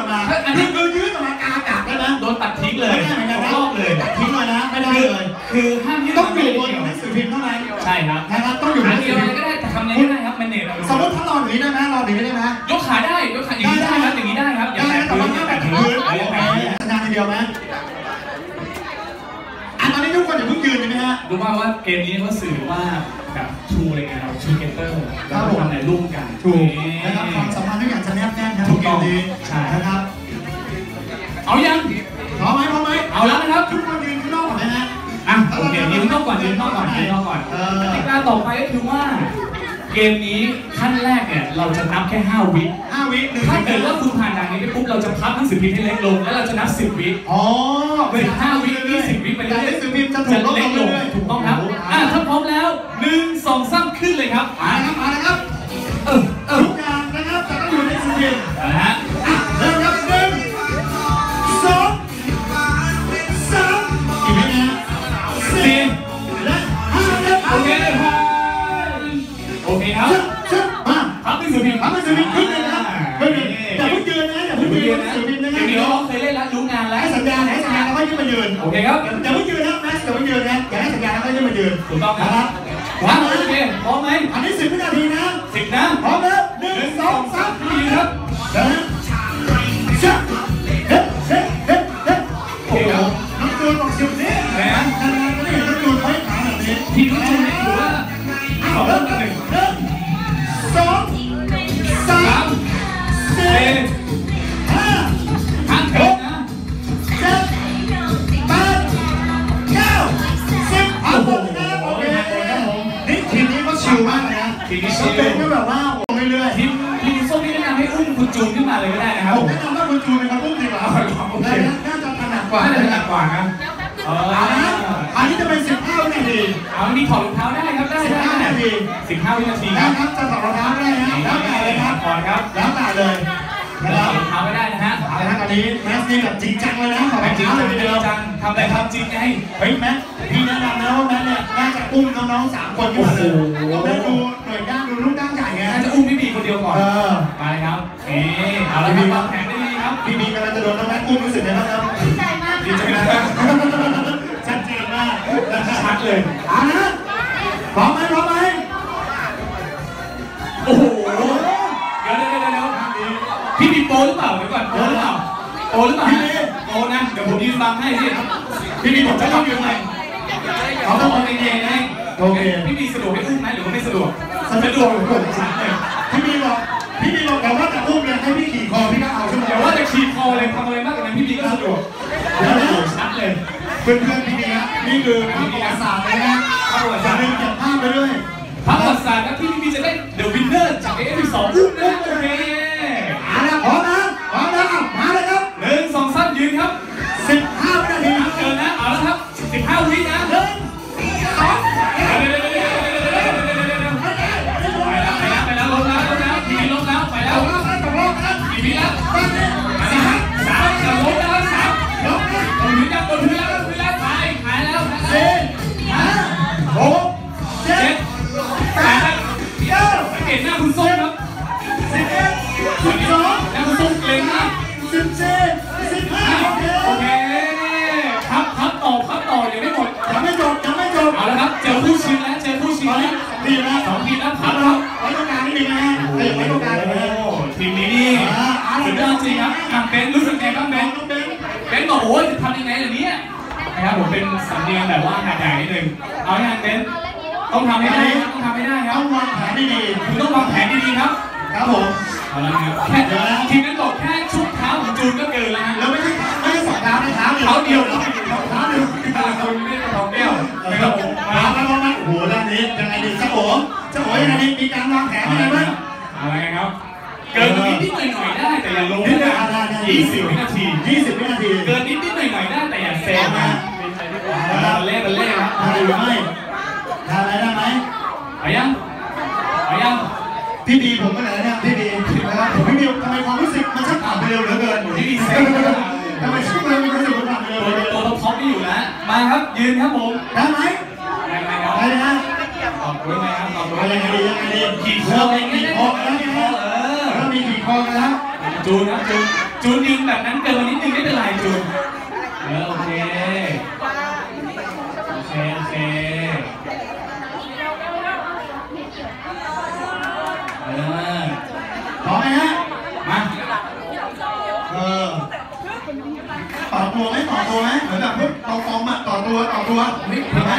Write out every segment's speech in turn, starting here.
ออกมาอันนี้คือยืดออกมากลางอากาศได้ไหมโดนตัดทิ้งเลยไม่ได้เหมือนกันนะรอบเลยตัดทิ้งเลยนะไม่ได้คือเลย คือห้ามยืดต้องอยู่บนเดียวหนังสือพิมพ์เท่านั้นใช่ครับนะครับต้องอยู่บนหอันันงสืเดีอยวพิมพ์ก็ได้แต่ทำไงก็ได้ครับมันเน็ตสมมติถ้านอนอย่างนี้ได้ไหมนอนอย่างนี้ได้ไหมยกขาได้ยกขาอย่างนี้ได้ครับอย่างนี้ได้ครับอย่าได้แตะแต่พื้ว่านอถ้าย่าแบแตะบพื้พื้นนเอออย่าแตะพื้นสัญญาณทีเดียวไหมอันตอนนี้ทุกคนอย่าเพิ่งยืนใช่ไหมฮะรู้ป่าวว่าเกมนี้เขาสื่อว่าแบบชูอะไรเงี้ยเราชูเกเตอร์ครัแล้บวผมทำอะไรร่วมกันถูกนะครับความสัมพันธ์ทุกอย่าง องเกมนี้ใช่ นะครับ เอายังพร้อมไหมพร้อมไหมเอาแล้วนะครับทุกคนยืนข้างนอกก่อนนะฮะอะโอเคยืนนอกก่อนยืนนอกก่อนยืนนอกก่อนเออกติกาต่อไปก็คือว่า เกมนี้ขั้นแรกเนี่ยเราจะนับแค่ 5 วิห้าวิหนึ่งถ้าเกิดว่าคุณผ่านด่านนี้ไปปุ๊บเราจะพับหนังสือพิมพ์ให้เล็กลงแล้วเราจะนับ 10 วิอ๋อเป็น5วิ20วิไปเรื่อยหนังสือพิมพ์จะๆถูจะกลดเล็ลกงลงเรื่อยๆถูกต้องครับ อะถ้าพร้อมแล้ว1 2 3ขึ้นเลยครับ มาอะแล้วครับมาแล้วครับ หนังสือพิมพ์ทำหนังสือพิมพ์ขึ้นเลยนะขึ้นเลยอย่าเพิ่งยืนนะอย่าเพิ่งยืนหนังสือพิมพ์นะเกมนี้เดี๋ยวเราเคยเล่นแล้วรู้งานแล้วให้สัญญาณให้สัญญาณแล้วก็ยืนมายืนโอเคครับอย่าเพิ่งยืนนะแม็กซ์อย่าเพิ่งยืนนะอย่าให้สัญญาณแล้วก็ยืนมายืนถูกต้องคนะครัรับบพร้อมไหมโอเคพร้อมไหมอันนี้สิบวินาทีนะสิบนะพร้อมแล้วหนึ่งสองสามยืนครับเดินชึบเฮ้เฮ้เฮ้เฮ้โอ้โหน้องจูนบอกสิบนี้นะนานๆก็ได้เห็นน้องจูนไว้ขาแบบนี้ทีมลูกจุนนี่ถือว่าสองเริ่มต่อหนึ่งหนึ่ง แบบว่าลงเรื่อยทีมทีมส้มนี่แนะนำให้อุ้มคุณจูนขึ้นมาเลยก็ได้นะคๆรับผผมมแนะนำว่าคุณจูนเป็นคนอุ้มดีกว่าโอเคน่าจะถนัดกว่าน่าจะหนักกว่านะเออเอาละอันนี้จะเป็น15วินาทีเอานี่ถอดรองเท้าได้ครับได้ได้15วินาทีสิบห้าวินาทีคนะรับครับจะถอดรองเท้าได้นะแล้วแต่เลยครับก่อนครับแล้วแต่เลยถนะคอรับดรองเท้าไม่ได้นะฮะเอาละครับอันนี้แมสนี่แบบจริงจังเลยนะถอดรองจริงเท้าๆเลยจทีริเดียวงจังทำอะไรทำจริงไงเฮ้ยแมสพี่แนะนำนะว่าแมสเนี่ยน่าจะอุ้มน้องๆสามคนขึ้นมาเลยโอ้โหแมส เอาละครับวางแผนได้ดีครับพี่บีกำลังจะโดนน้องแมสอุ้มรู้สึกไงบ้างครับดีใจมากดีใจค่ะนะชัดเจนมากชัดเลยเอานะพร้อมไหมพร้อมไหมโอ้โหเดี๋ยวเดี๋ยวเดี๋ยวเดี๋ยวพี่มีโปรหรือเปล่าเดี๋ยวก่อนโปรหรือเปล่าโปรหรือเปล่าฮะโปรนะเดี๋ยวผมยืนบังให้สิพี่มีผมจะต้องยืนไหมเขาต้องเอาเองๆให้โอเคพี่มีสะดวกให้อุ้มไหมหรือว่าไม่สะดวกสะดวกชัดเลยพี่บีบอก พี่บีบอกแต่ว่าแต่อุ้มเนี่ยให้พี่ขี่คอพี่ก็เอาใช่ไหม เดี๋ยวว่าจะขี่คอเลยทำอะไรมากกว่านั้นพี่มีก็สะดวกโอ้โหชัดเลย เพื่อนเพื่อนๆพี่บีนะนี่ ไว้ตรงกลางเลยนะโอ้ทีมนี้นี่สุดยอดจริงครับอะเบนรู้สึกไงบ้างเบนน้องเบนเบนบอกโอ้ยจะทำยังไงล่ะเนี่ยนะครับผมเป็นสำเนียงแบบว่าหาดใหญ่นิดนึงเอาอย่างเบนต้องทำให้ได้ครับต้องทำให้ได้ครับต้องวางแผนดีคุณต้องวางแผนดีๆครับๆครับผมเอาละครับแค่ทีมนั้นบอกแค่ชุดเท้าของจูนก็เกินแล้วฮะแล้วไม่ใช่ไม่ใช่สองเท้านะเท้าเดียวเท้าเดียวเท้าเท้าเดียวคุณไม่ได้ทองแก้วเอนะครับผมอมาแล้วมาโอ้โหด้านนี้ยังไงดีเจ้าโอ๋เจ้าโอ๋ยังไงดีมีการวางแผนเอายังไงละบ้าง เอาละครับ เกินตรงนี้นิดหน่อยๆได้แต่อย่าลงนะยี่สิบวินาทียี่สิบวินาที เกินนิดนิดหน่อยหน่อยๆได้แต่อย่าเซฟนะเราเล่นกันเล่นครับได้หรือไม่ทำอะไรได้ไหมไปยังไปยังพี่ดีผมก็ไหนเนี่ยพี่ดีนะครับผมพี่ดีทำไมความรู้สึกมันช่างผ่านไปเร็วเหลือเกินพี่ดีเซ็งทำไมช่วงเร็วมันรู้สึกมันผ่านไปเร็วตัวเหลือเกินตัวท็อปไม่อยู่แล้วมาครับยืนครับผมได้ไหมยังไงครับได้นะต อบด้ไหมครับตอบด้วยอไรยังไงดียังไงดีขี่คเริ่อมอะไรมีเงี้ขี่ยคอกันแล้วขี่นะคอเออเริ่มมีขี่คอกันแล้วจูนครับจูนจูนยิงแบบนั้นเกินมานิดนึงไม่เป็นไรจูนเออโอเคโอเคโอเคเออพร้อมไหมฮะมาเออต่อตัวไหมต่อตัวไหมเหมือนแบบพวกตอฟอมอะต่อตัวต่อตัวเฮ้ยทำไม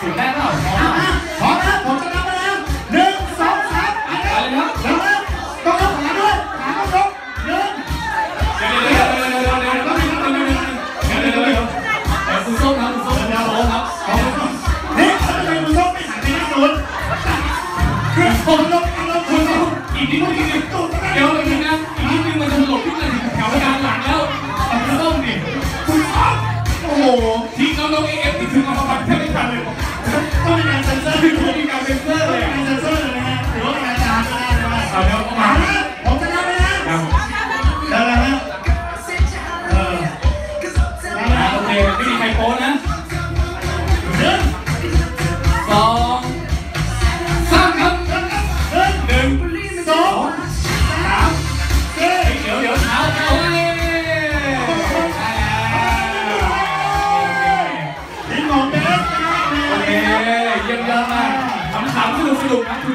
สูงได้เปล่าพร้อมอะเปล่าอะพร้อมนะผมจะนับไปแล้วหนึ่งสองสามไปเลยไปเลยครับเร็วนะต้องยกขาด้วยขาต้องยกหนึ่งเดี๋ยวเดี๋ยวเดี๋ยวเดี๋ยวเดี๋ยวเดี๋ยวเดี๋ยวเดี๋ยวเดี๋ยวเดี๋ยวเดี๋ยวเดี๋ยวเดี๋ยวคุณส้มครับคุณส้มครับโอ้ครับเอาไปก่อนนี่ถ้าทำไมคุณยกไม่หันไปที่ศูนย์คือผมยกเองล้วคุณณส้ยมกอีกนิดนึงอีกนิดนึงเดี๋ยวอีกนิดนะอีกนิดนึงมันจะหลบขึ้นมาถึงแถวกลางหลังแล้วคุณส้มดิคุณอ๊อฟโอ้โหทิ้งน้องๆเอฟที่ถึงมาประมาณแทบไม่ทันเลยต้องมีการเซ็นเซอร์คืด้อวยมีการเซ็นเซอร์ต้อเลงยมีการเซ็นเซอร์เลยนะฮะหรือว่าเป็นการตามก็ได้นะว่าเอาเดี๋ยวเอามามานะผมจะนับไปนะครับเดี๋ยวนะฮะเออมาอ่านะโอเคไ lugar, porque